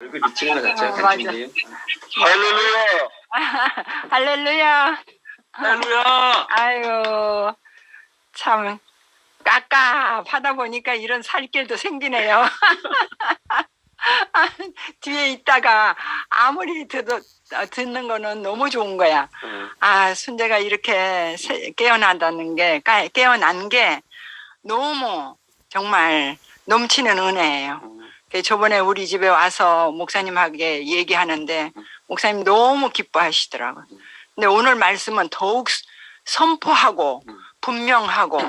얼굴 비치는 것 같죠, 어, 간증님? 할렐루야. 할렐루야. 할렐루야! 아유, 참, 깝깝하다 보니까 이런 살길도 생기네요. 뒤에 있다가 아무리 듣, 듣는 거는 너무 좋은 거야. 어, 아, 순재가 이렇게 세- 깨어난다는 게, 까- 깨어난 게 너무 정말 넘치는 은혜예요. 어, 그 저번에 우리 집에 와서 목사님하게 얘기하는데 목사님 너무 기뻐하시더라고요. 근데 오늘 말씀은 더욱 선포하고 음. 분명하고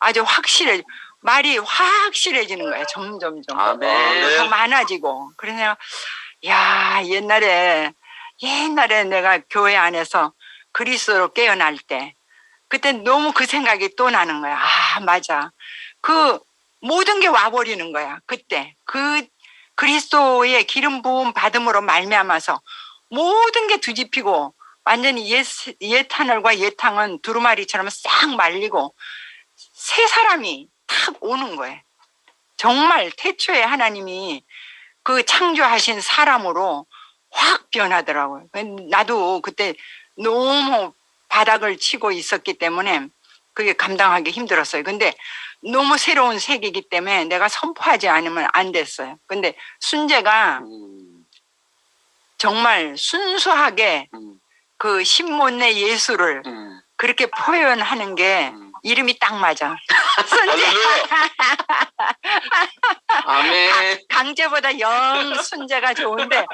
아주 확실해 말이 확실해지는 거예요. 점점점 아멘. 더 많아지고 그래서 야 옛날에 옛날에 내가 교회 안에서 그리스도로 깨어날 때 그때 너무 그 생각이 또 나는 거야. 아 맞아. 그 모든 게 와버리는 거야. 그때 그 그리스도의 기름 부음 받음으로 말미암아서 모든 게 뒤집히고 완전히 옛, 옛 하늘과 옛 땅은 두루마리처럼 싹 말리고 새 사람이 탁 오는 거예요. 정말 태초에 하나님이 그 창조하신 사람으로 확 변하더라고요. 나도 그때 너무 바닥을 치고 있었기 때문에 그게 감당하기 힘들었어요. 근데 너무 새로운 세계이기 때문에 내가 선포하지 않으면 안 됐어요. 근데 순재가 음, 정말 순수하게 음, 그 신문의 예수를 음, 그렇게 표현하는 게 음. 이름이 딱 맞아. 순재. 아멘. 강제보다 영 순재가 좋은데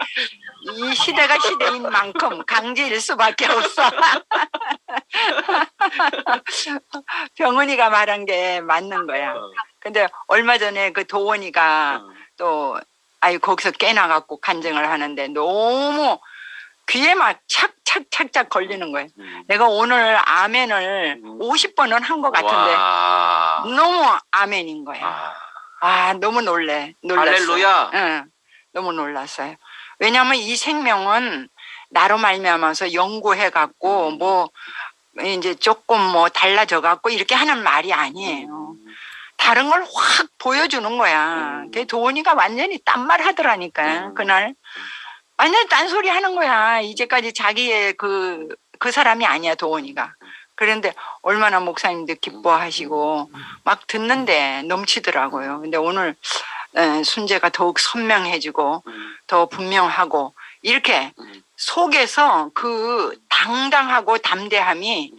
이 시대가 시대인 만큼 강제일 수밖에 없어. 병은이가 말한 게 맞는 거야. 어, 근데 얼마 전에 그 도원이가 어, 또 아이 거기서 깨나갖고 간증을 하는데 너무 귀에 막 착착착착 걸리는 거예요. 음. 내가 오늘 아멘을 음. 50번은 한 것 같은데 와. 너무 아멘인 거야. 아, 아 너무 놀래. 놀랐어. 할렐루야. 응, 너무 놀랐어요. 왜냐하면 이 생명은 나로 말미암아서 연구해 갖고 뭐 이제 조금 뭐 달라져 갖고 이렇게 하는 말이 아니에요. 다른 걸 확 보여주는 거야. 음. 걔 도원이가 완전히 딴 말 하더라니까 음. 그날 완전 딴 소리 하는 거야. 이제까지 자기의 그 그 사람이 아니야 도원이가. 그런데 얼마나 목사님들 기뻐하시고 막 듣는데 넘치더라고요. 근데 오늘 에, 순재가 더욱 선명해지고 음, 더 분명하고 이렇게 음. 속에서 그 당당하고 담대함이 음.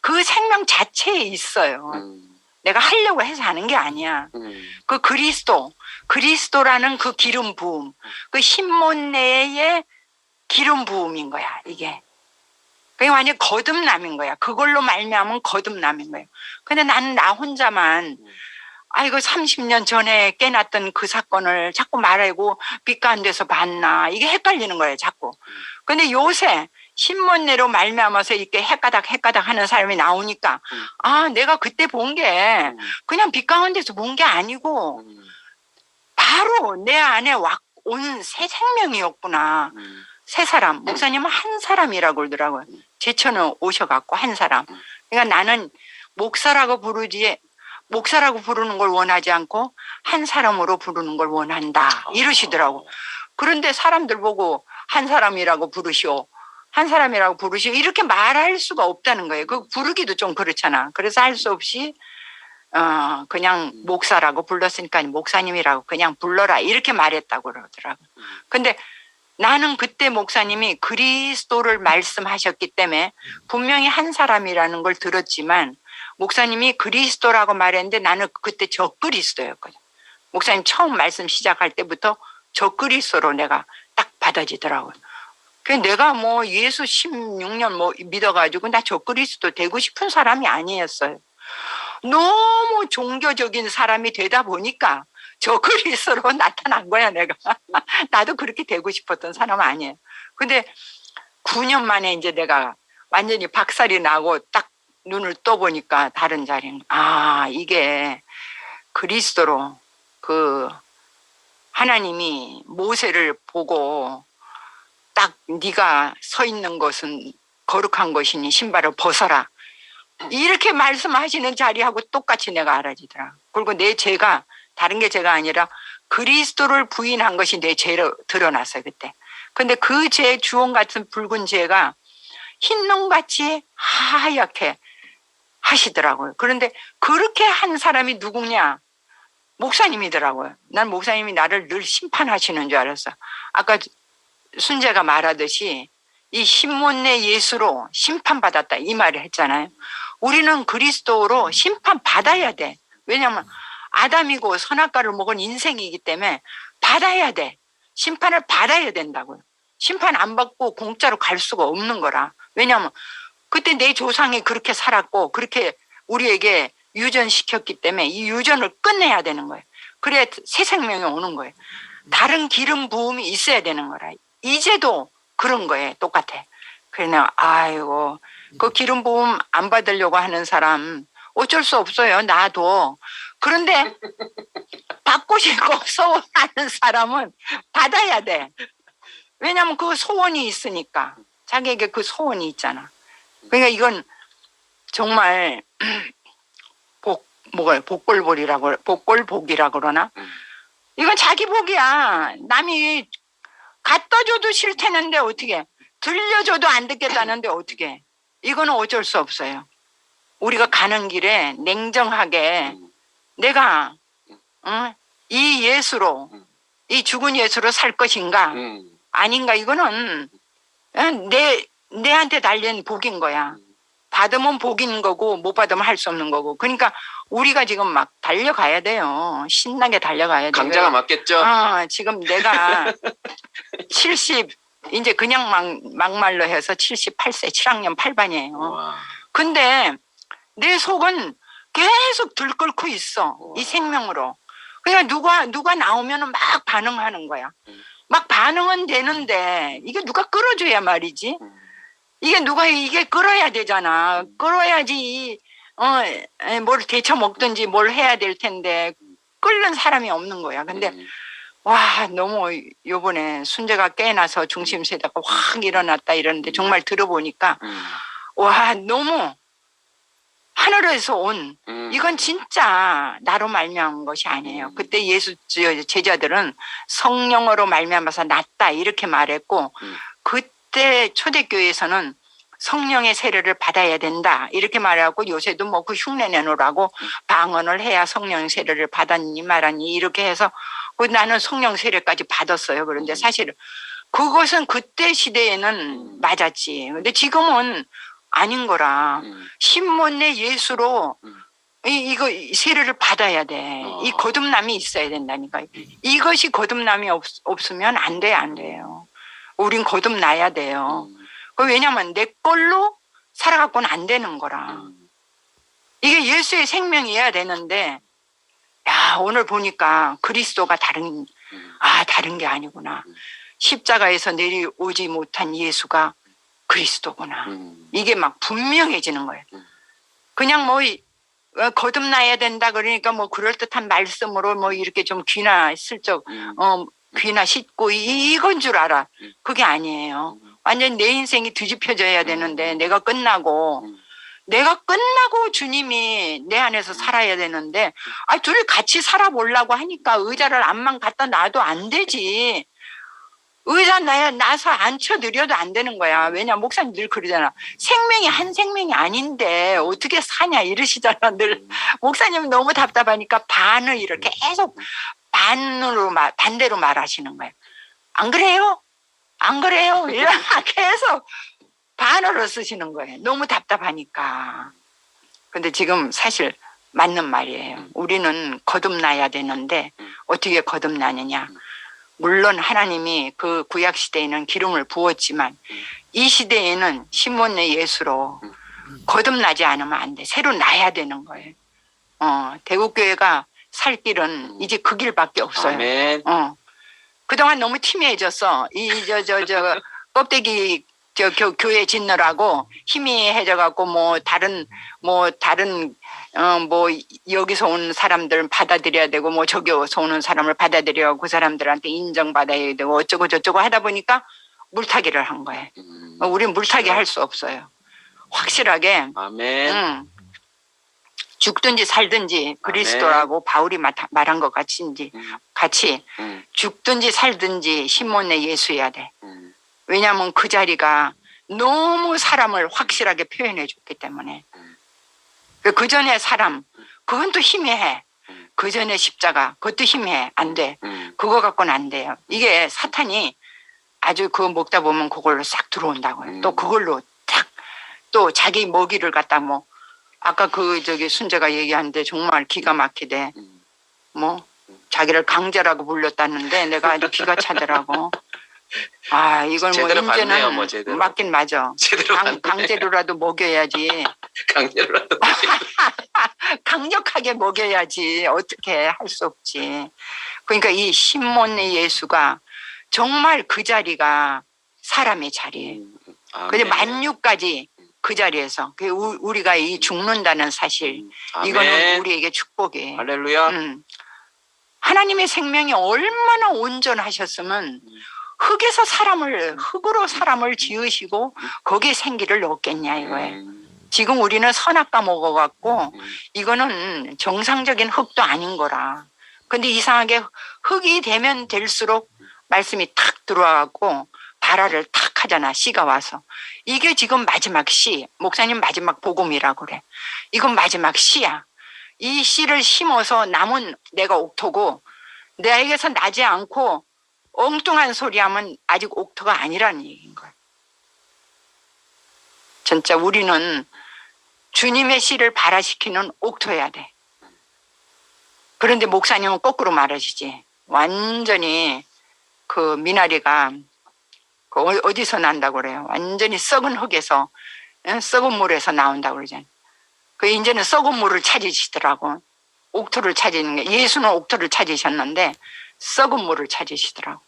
그 생명 자체에 있어요. 음, 내가 하려고 해서 하는 게 아니야. 음, 그 그리스도, 그리스도라는 그 기름 부음, 그 신문 내의 기름 부음인 거야, 이게. 그게 완전 거듭남인 거야. 그걸로 말미암은 거듭남인 거예요. 근데 나는 나 혼자만, 아이고, 30년 전에 깨났던 그 사건을 자꾸 말하고 빛 가운데서 봤나. 이게 헷갈리는 거예요, 자꾸. 근데 요새 신문내로 말미암아서 이렇게 헷가닥 헷가닥 하는 사람이 나오니까, 음. 아, 내가 그때 본게 음, 그냥 빛 가운데서 본 게 아니고, 음, 바로 내 안에 온 새 생명이었구나. 음, 새 사람. 목사님은 한 사람이라고 그러더라고요. 제천에 오셔갖고 한 사람. 그러니까 나는 목사라고 부르지, 목사라고 부르는 걸 원하지 않고 한 사람으로 부르는 걸 원한다. 이러시더라고. 그런데 사람들 보고 한 사람이라고 부르시오. 한 사람이라고 부르시오. 이렇게 말할 수가 없다는 거예요. 그 부르기도 좀 그렇잖아. 그래서 할 수 없이 어 그냥 목사라고 불렀으니까 목사님이라고 그냥 불러라 이렇게 말했다고 그러더라고. 근데 나는 그때 목사님이 그리스도를 말씀하셨기 때문에 분명히 한 사람이라는 걸 들었지만 목사님이 그리스도라고 말했는데 나는 그때 적그리스도였거든. 목사님 처음 말씀 시작할 때부터 적그리스도로 내가 딱 받아지더라고요. 그 내가 뭐 예수 16년 뭐 믿어가지고 나 적그리스도 되고 싶은 사람이 아니었어요. 너무 종교적인 사람이 되다 보니까 적그리스도로 나타난 거야 내가. 나도 그렇게 되고 싶었던 사람 아니에요. 근데 9년 만에 이제 내가 완전히 박살이 나고 딱 눈을 떠보니까 다른 자리는 아 이게 그리스도로 그 하나님이 모세를 보고 딱 네가 서 있는 것은 거룩한 것이니 신발을 벗어라 이렇게 말씀하시는 자리하고 똑같이 내가 알아지더라. 그리고 내 죄가 다른 게 죄가 아니라 그리스도를 부인한 것이 내 죄로 드러났어요 그때. 근데 그 죄 주홍 같은 붉은 죄가 흰농같이 하얗게 하시더라고요. 그런데 그렇게 한 사람이 누구냐? 목사님이더라고요. 난 목사님이 나를 늘 심판하시는 줄 알았어. 아까 순재가 말하듯이 이 신문의 예수로 심판받았다 이 말을 했잖아요. 우리는 그리스도로 심판받아야 돼. 왜냐하면 아담이고 선악과를 먹은 인생이기 때문에 받아야 돼. 심판을 받아야 된다고요. 심판 안 받고 공짜로 갈 수가 없는 거라. 왜냐하면 그때 내 조상이 그렇게 살았고 그렇게 우리에게 유전시켰기 때문에 이 유전을 끝내야 되는 거예요. 그래야 새 생명이 오는 거예요. 다른 기름 부음이 있어야 되는 거라. 이제도 그런 거예요. 똑같아. 그러나 아이고 그 기름 부음 안 받으려고 하는 사람 어쩔 수 없어요. 나도. 그런데 받고 싶고 소원하는 사람은 받아야 돼. 왜냐하면 그 소원이 있으니까 자기에게 그 소원이 있잖아. 그러니까 이건 정말 복 뭐가 복골복이라고 복골복이라 그러나 음. 이건 자기 복이야. 남이 갖다 줘도 싫다는데 어떻게 들려줘도 안 듣겠다는데 어떻게 이거는 어쩔 수 없어요. 우리가 가는 길에 냉정하게 음. 내가 어? 이 예수로 음. 이 죽은 예수로 살 것인가 음. 아닌가 이거는 어, 내 내한테 달린 복인 거야. 음. 받으면 복인 거고 못 받으면 할 수 없는 거고. 그러니까 우리가 지금 막 달려가야 돼요. 신나게 달려가야 돼요. 강자가 맞겠죠? 어, 지금 내가 70 이제 그냥 막 막말로 해서 78세 7학년 8반이에요. 와. 근데 내 속은 계속 들끓고 있어. 우와. 이 생명으로. 그러니까 누가 누가 나오면은 막 반응하는 거야. 음. 막 반응은 되는데 이게 누가 끌어줘야 말이지. 음. 이게 누가 이게 끌어야 되잖아. 끌어야지 어 뭘 데쳐 먹든지 뭘 해야 될 텐데 끓는 사람이 없는 거야. 근데 음. 와 너무 요번에 순재가 깨나서 중심 세다가 확 일어났다 이러는데 정말 들어보니까 음. 와 너무 하늘에서 온 음. 이건 진짜 나로 말미암은 것이 아니에요. 음. 그때 예수 제자들은 성령으로 말미암아서 낫다 이렇게 말했고 음. 그때 초대교회에서는 성령의 세례를 받아야 된다 이렇게 말하고 요새도 뭐 그 흉내 내놓으라고 음. 방언을 해야 성령 세례를 받았니 말았니 이렇게 해서 그 나는 성령 세례까지 받았어요. 그런데 음. 사실은 그것은 그때 시대에는 음. 맞았지. 근데 지금은 아닌 거라. 음. 신문의 예수로 음. 이, 이거 이 세례를 받아야 돼. 어. 이 거듭남이 있어야 된다니까. 이것이 거듭남이 없, 없으면 안 돼, 안 돼요. 우린 거듭나야 돼요. 음. 그 왜냐면 내 걸로 살아갖고는 안 되는 거라. 음. 이게 예수의 생명이어야 되는데, 야, 오늘 보니까 그리스도가 다른, 음. 아, 다른 게 아니구나. 음. 십자가에서 내려오지 못한 예수가 그리스도구나. 음. 이게 막 분명해지는 거예요. 음. 그냥 뭐 이- 어, 거듭나야 된다 그러니까 뭐 그럴 듯한 말씀으로 뭐 이렇게 좀 귀나 슬쩍 음. 어 귀나 씻고 이- 이건 줄 알아. 음. 그게 아니에요. 음. 완전 내 인생이 뒤집혀져야 되는데 내가 끝나고 음. 내가 끝나고 주님이 내 안에서 살아야 되는데 아 둘이 같이 살아보려고 하니까 의자를 안만 갖다 놔도 안 되지. 의자 나, 나서 앉혀드려도 안 되는 거야. 왜냐, 목사님 늘 그러잖아. 생명이 한 생명이 아닌데 어떻게 사냐 이러시잖아. 늘. 목사님 너무 답답하니까 반을 이렇게 계속 반으로, 말- 반대로 말하시는 거예요. 안 그래요? 안 그래요? 이렇게 계속 반으로 쓰시는 거예요. 너무 답답하니까. 근데 지금 사실 맞는 말이에요. 음. 우리는 거듭나야 되는데 음. 어떻게 거듭나느냐. 음. 물론 하나님이 그 구약 시대에는 기름을 부었지만 음. 이 시대에는 시몬의 예수로 음. 거듭나지 않으면 안 돼. 새로 나야 되는 거예요. 어, 대국교회가 살 길은 음. 이제 그 길밖에 없어요. 아멘. 어. 그동안 너무 팀해졌어. 이, 저, 저, 저, 껍데기, 저, 교, 교회 짓느라고 희미해져 갖고 뭐, 다른, 뭐, 다른, 어, 뭐, 여기서 온 사람들 받아들여야 되고, 뭐, 저기서 오는 사람을 받아들여 그 사람들한테 인정받아야 되고, 어쩌고 저쩌고 하다 보니까 물타기를 한 거예요. 음. 어, 우린 물타기 할 수 없어요. 확실하게, 아멘. 응. 죽든지 살든지 그리스도라고 바울이 마- 말한 것 같이 음, 같이 음, 죽든지 살든지 신문에 예수해야 돼. 음, 왜냐하면 그 자리가 너무 사람을 확실하게 표현해 줬기 때문에. 음. 그 전에 사람, 그건 또 희미해. 음. 그 전에 십자가, 그것도 희미해. 안 돼. 음. 그거 갖고는 안 돼요. 이게 사탄이 아주 그거 먹다 보면 그걸로 싹 들어온다고요. 음. 또 그걸로 딱 또 자기 먹이를 갖다 뭐 아까 그 저기 순재가 얘기하는데 정말 기가 막히대. 음. 뭐 자기를 강제라고 불렸다는데 내가 아주 기가 차더라고. 아 이걸 뭐 제대로 봤네요, 이제는 뭐 제대로. 맞긴 맞아. 제대로 강, 봤네. 강제로라도 먹여야지. 강제로 하는 강력하게 먹여야지 어떻게 할 수 없지. 그러니까 이 신몬의 예수가 정말 그 자리가 사람의 자리예요. 근데 만유까지 그 자리에서 그 우- 우리가 이 죽는다는 사실 이거는 우리에게 축복이에요. 할렐루야. 음. 하나님의 생명이 얼마나 온전하셨으면 흙에서 사람을 흙으로 사람을 지으시고 거기에 생기를 넣었겠냐 이거예요. 음, 지금 우리는 선악과 먹어갖고 음, 이거는 정상적인 흙도 아닌 거라. 근데 이상하게 흙이 되면 될수록 말씀이 탁 들어와갖고 발화를 탁 하잖아. 씨가 와서. 이게 지금 마지막 씨. 목사님 마지막 복음이라고 그래. 이건 마지막 씨야. 이 씨를 심어서 남은 내가 옥토고 내에게서 나지 않고 엉뚱한 소리 하면 아직 옥토가 아니라는 얘기인 거야. 진짜 우리는 주님의 씨를 발화시키는 옥토해야 돼. 그런데 목사님은 거꾸로 말하시지. 완전히 그 미나리가 그 어- 어디서 난다고 그래요. 완전히 썩은 흙에서 응? 썩은 물에서 나온다고 그러잖아요. 그 이제는 썩은 물을 찾으시더라고. 옥토를 찾는 게 예수는 옥토를 찾으셨는데 썩은 물을 찾으시더라고.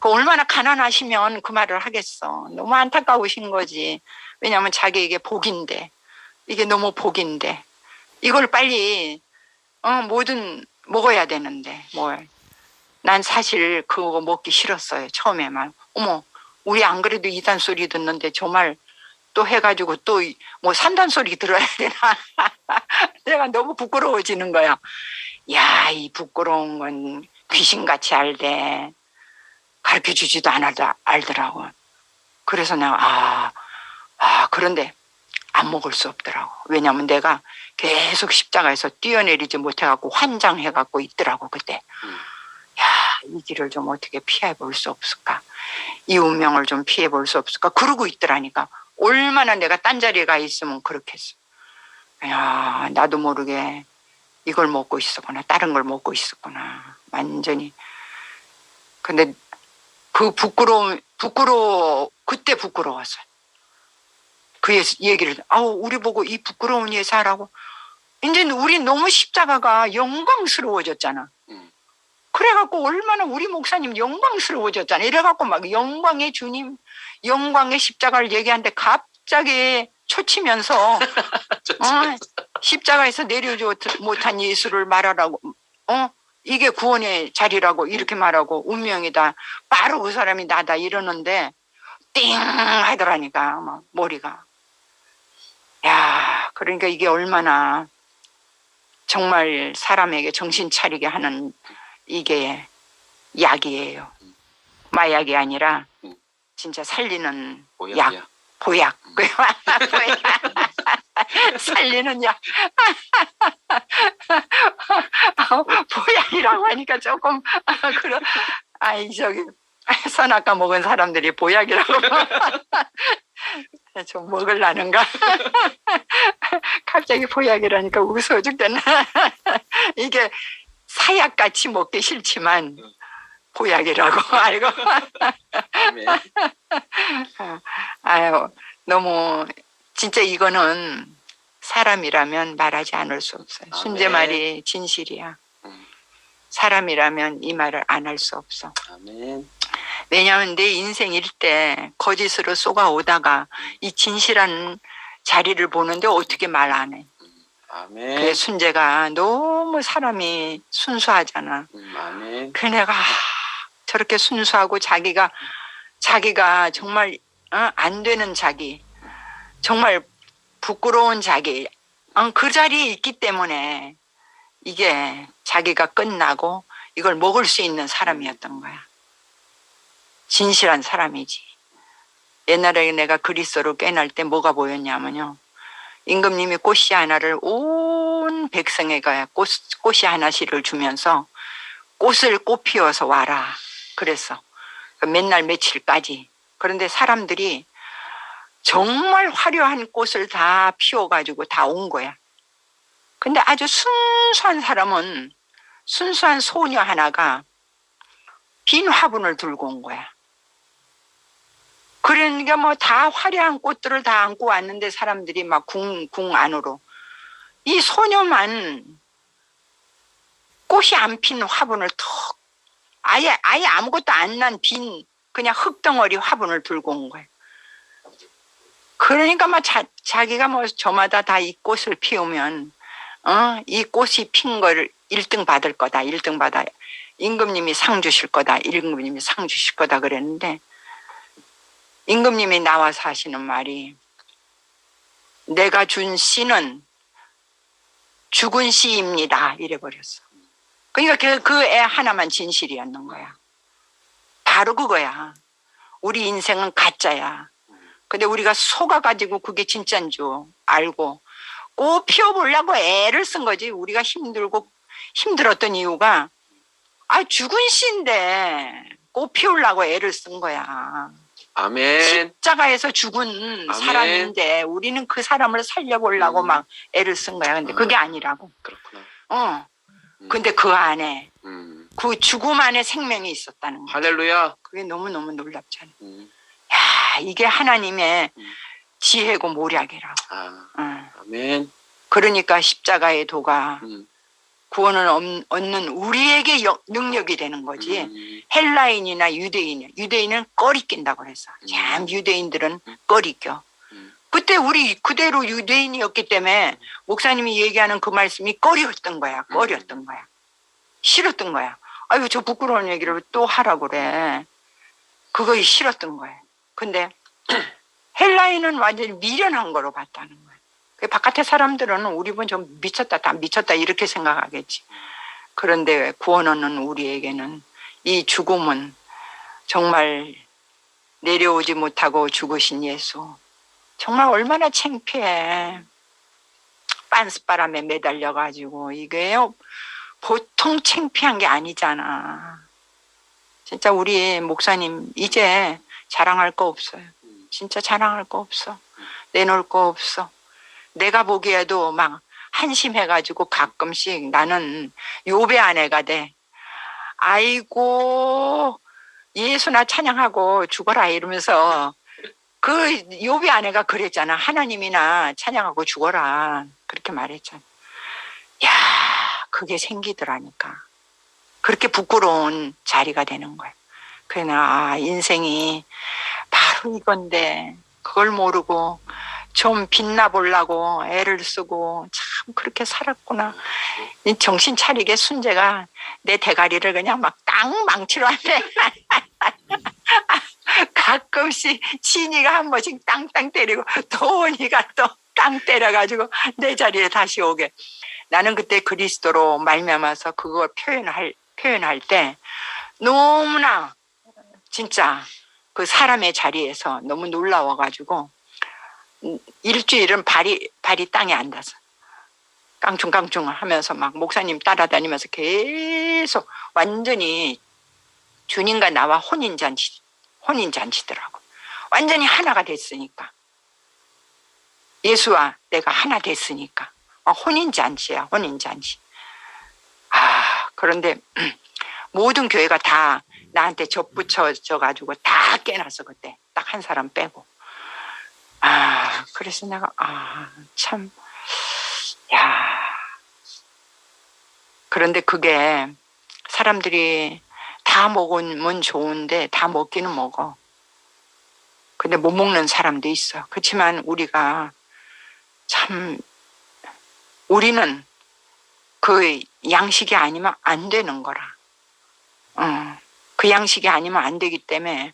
그 얼마나 가난하시면 그 말을 하겠어. 너무 안타까우신 거지. 왜냐하면 자기에게 복인데 이게 너무 복인데 이걸 빨리 어 뭐든 먹어야 되는데 뭘. 난 사실 그거 먹기 싫었어요. 처음에만. 어머 우리 안 그래도 이단 소리 듣는데 정말 또 해가지고 또 뭐 삼단 소리 들어야 되나 내가 너무 부끄러워지는 거야. 야 이 부끄러운 건 귀신같이 알대. 가르쳐 주지도 않아도 알더라고. 그래서 내가 아, 아 그런데 안 먹을 수 없더라고. 왜냐면 내가 계속 십자가에서 뛰어내리지 못해갖고 환장해갖고 있더라고 그때. 음. 야 이 길을 좀 어떻게 피해 볼 수 없을까? 이 운명을 좀 피해 볼 수 없을까? 그러고 있더라니까. 얼마나 내가 딴 자리에 가 있으면 그렇게 했어. 야 나도 모르게 이걸 먹고 있었구나. 다른 걸 먹고 있었구나. 완전히. 근데 그 부끄러움, 부끄러워, 그때 부끄러웠어요. 그 얘기를, 아우, 우리 보고 이 부끄러운 예수 하라고. 이제 우리 너무 십자가가 영광스러워졌잖아. 음. 그래갖고 얼마나 우리 목사님 영광스러워졌잖아. 이래갖고 막 영광의 주님, 영광의 십자가를 얘기하는데 갑자기 초치면서 어, 십자가에서 내려오지 못한 예수를 말하라고, 어? 이게 구원의 자리라고 이렇게 말하고 운명이다. 바로 그 사람이 나다 이러는데 띵 하더라니까 막 머리가. 야, 그러니까 이게 얼마나 정말 사람에게 정신 차리게 하는 이게 약이에요. 마약이 아니라 음. 진짜 살리는 보약이야. 보약. 보약. 살리는 약. 아, 보약이라고 하니까 조금 그런 아이 저기 선악과 먹은 사람들이 보약이라고 좀 먹을라는가 갑자기 보약이라니까 웃어 죽겠네 이게 사약같이 먹기 싫지만 보약이라고 알고 아멘. 아유, 너무 진짜 이거는 사람이라면 말하지 않을 수 없어요. 아멘. 순재 말이 진실이야. 음. 사람이라면 이 말을 안 할 수 없어. 아멘. 왜냐하면 내 인생 일 때 거짓으로 쏘가 오다가 이 진실한 자리를 보는데 어떻게 말 안 해? 아멘. 그래 순재가 너무 사람이 순수하잖아. 음, 아멘. 그 내가 아, 저렇게 순수하고 자기가 자기가 정말 어, 안 되는 자기 정말 부끄러운 자기 어, 그 자리에 있기 때문에 이게 자기가 끝나고 이걸 먹을 수 있는 사람이었던 거야. 진실한 사람이지. 옛날에 내가 그리스도로 깨날 때 뭐가 보였냐면요. 임금님이 꽃이 하나를 온 백성에게 꽃, 꽃이 하나씩을 주면서 꽃을 꽃 피워서 와라. 그랬어. 맨날 며칠까지. 그런데 사람들이 정말 화려한 꽃을 다 피워가지고 다 온 거야. 근데 아주 순수한 사람은 순수한 소녀 하나가 빈 화분을 들고 온 거야. 그러니까 뭐 다 화려한 꽃들을 다 안고 왔는데 사람들이 막 궁, 궁 안으로. 이 소녀만 꽃이 안 핀 화분을 턱, 아예, 아예 아무것도 안 난 빈 그냥 흙덩어리 화분을 들고 온 거예요. 그러니까 막 자, 자기가 뭐 저마다 다 이 꽃을 피우면, 어, 이 꽃이 핀 거를 1등 받을 거다, 1등 받아. 임금님이 상 주실 거다, 임금님이 상 주실 거다 그랬는데, 임금님이 나와서 하시는 말이, 내가 준 씨는 죽은 씨입니다. 이래 버렸어. 그러니까 그 애 하나만 진실이었는 거야. 바로 그거야. 우리 인생은 가짜야. 근데 우리가 속아가지고 그게 진짜인 줄 알고 꽃 피워보려고 애를 쓴 거지. 우리가 힘들고 힘들었던 이유가 아 죽은 씨인데 꽃 피우려고 애를 쓴 거야. 아멘. 십자가에서 죽은 아멘. 사람인데 우리는 그 사람을 살려보려고 음. 막 애를 쓴 거야. 근데 그게 아니라고. 그렇구나. 어. 음. 근데 그 안에 음. 그 죽음 안에 생명이 있었다는 거. 할렐루야. 그게 너무 너무 놀랍잖아. 음. 야, 이게 하나님의 음. 지혜고 모략이라고. 아, 응. 아멘. 그러니까 십자가의 도가 음. 구원을 얻- 얻는 우리에게 여- 능력이 되는 거지. 음. 헬라인이나 유대인, 유대인은 꺼리 낀다고 그랬어. 음. 참 유대인들은 꺼리 껴. 음. 그때 우리 그대로 유대인이었기 때문에 목사님이 얘기하는 그 말씀이 꺼리였던 거야. 음. 꺼리였던 거야. 싫었던 거야. 아유 저 부끄러운 얘기를 또 하라고 그래. 그거 싫었던 거야. 근데 헬라인은 완전히 미련한 거로 봤다는 거야. 그 바깥의 사람들은 우리 분좀 미쳤다, 다 미쳤다 이렇게 생각하겠지. 그런데 구원 얻는 우리에게는 이 죽음은 정말 내려오지 못하고 죽으신 예수. 정말 얼마나 창피해. 빤스바람에 매달려가지고 이게 보통 창피한 게 아니잖아. 진짜 우리 목사님 이제 자랑할 거 없어요. 음. 진짜 자랑할 거 없어. 내놓을 거 없어. 내가 보기에도 막 한심해가지고 가끔씩 나는 요배 아내가 돼. 아이고 예수나 찬양하고 죽어라 이러면서 그 요배 아내가 그랬잖아. 하나님이나 찬양하고 죽어라 그렇게 말했잖아. 야 그게 생기더라니까. 그렇게 부끄러운 자리가 되는 거야. 그러나 아, 인생이 바로 이건데 그걸 모르고 좀 빛나 보려고 애를 쓰고 참 그렇게 살았구나. 이 정신 차리게 순재가 내 대가리를 그냥 막 땅 망치로 하네. 가끔씩 친이가 한 번씩 땅땅 때리고 도원이가 또 땅 때려가지고 내 자리에 다시 오게. 나는 그때 그리스도로 말미암아서 그걸 표현할 표현할 때 너무나 진짜 그 사람의 자리에서 너무 놀라워가지고 음, 일주일은 발이 발이 땅에 앉아서 깡충깡충 하면서 막 목사님 따라다니면서 계속 완전히 주님과 나와 혼인잔치 혼인잔치더라고. 완전히 하나가 됐으니까. 예수와 내가 하나 됐으니까. 어, 혼인잔치야 혼인잔치. 아 그런데 모든 교회가 다 나한테 접붙여져 가지고 다 깨놨어 그때. 딱 한 사람 빼고 아 그래서 내가 아 참 야. 그런데 그게 사람들이 다 먹으면 좋은데 다 먹기는 먹어. 근데 못 먹는 사람도 있어. 그렇지만 우리가 참 우리는 그 양식이 아니면 안 되는 거라. 어, 그 양식이 아니면 안 되기 때문에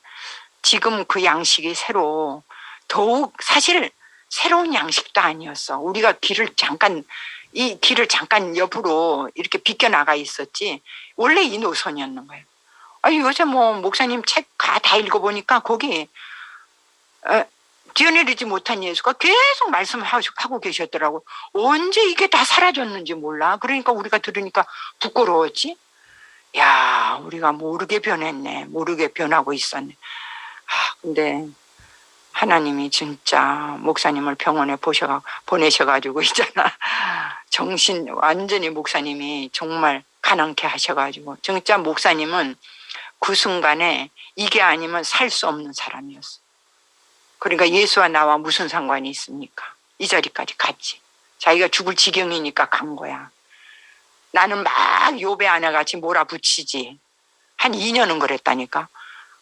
지금 그 양식이 새로 더욱 사실 새로운 양식도 아니었어. 우리가 길을 잠깐 이 길을 잠깐 옆으로 이렇게 비껴 나가 있었지. 원래 이 노선이었는 거예요. 아니 요새 뭐 목사님 책 다 읽어보니까 거기 어, 뛰어내리지 못한 예수가 계속 말씀하고 계셨더라고. 언제 이게 다 사라졌는지 몰라. 그러니까 우리가 들으니까 부끄러웠지. 야, 우리가 모르게 변했네. 모르게 변하고 있었네. 아, 근데 하나님이 진짜 목사님을 병원에 보셔가 보내셔가지고 있잖아. 정신 완전히 목사님이 정말 가난케 하셔가지고 진짜 목사님은 그 순간에 이게 아니면 살 수 없는 사람이었어. 그러니까 예수와 나와 무슨 상관이 있습니까? 이 자리까지 갔지. 자기가 죽을 지경이니까 간 거야. 나는 막 요배 아내 같이 몰아붙이지. 한 2년은 그랬다니까.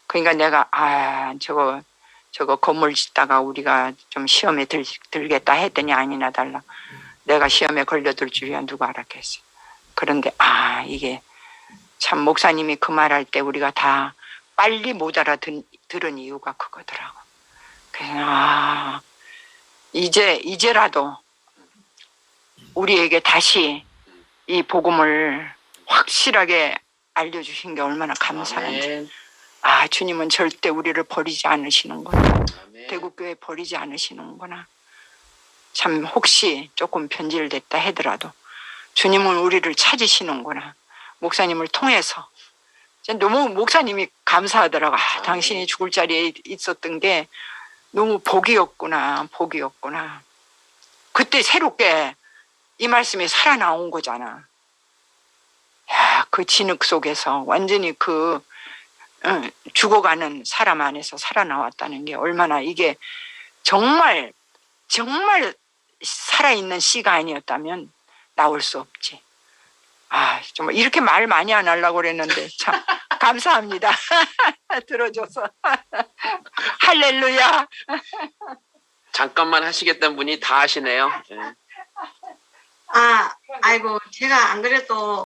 그러니까 내가 아 저거 저거 건물 짓다가 우리가 좀 시험에 들, 들겠다 했더니 아니나 달라. 내가 시험에 걸려들 줄이야 누가 알았겠어. 그런데 아 이게 참 목사님이 그 말 할 때 우리가 다 빨리 못 알아들은 이유가 그거더라고. 그래서 아 이제 이제라도 우리에게 다시 이 복음을 확실하게 알려주신 게 얼마나 감사한지. 아 주님은 절대 우리를 버리지 않으시는구나. 대구교회 버리지 않으시는구나. 참 혹시 조금 변질됐다 하더라도 주님은 우리를 찾으시는구나. 목사님을 통해서 너무 목사님이 감사하더라고. 아, 당신이 죽을 자리에 있었던 게 너무 복이었구나, 복이었구나. 그때 새롭게 이 말씀이 살아나온 거잖아. 야, 그 진흙 속에서 완전히 그 어, 죽어가는 사람 안에서 살아나왔다는 게 얼마나 이게 정말 정말 살아있는 씨가 아니었다면 나올 수 없지. 아 정말 이렇게 말 많이 안 하려고 그랬는데 참 감사합니다. 들어줘서 할렐루야. 잠깐만 하시겠다는 분이 다 하시네요. 예. 아, 아이고, 제가 안 그래도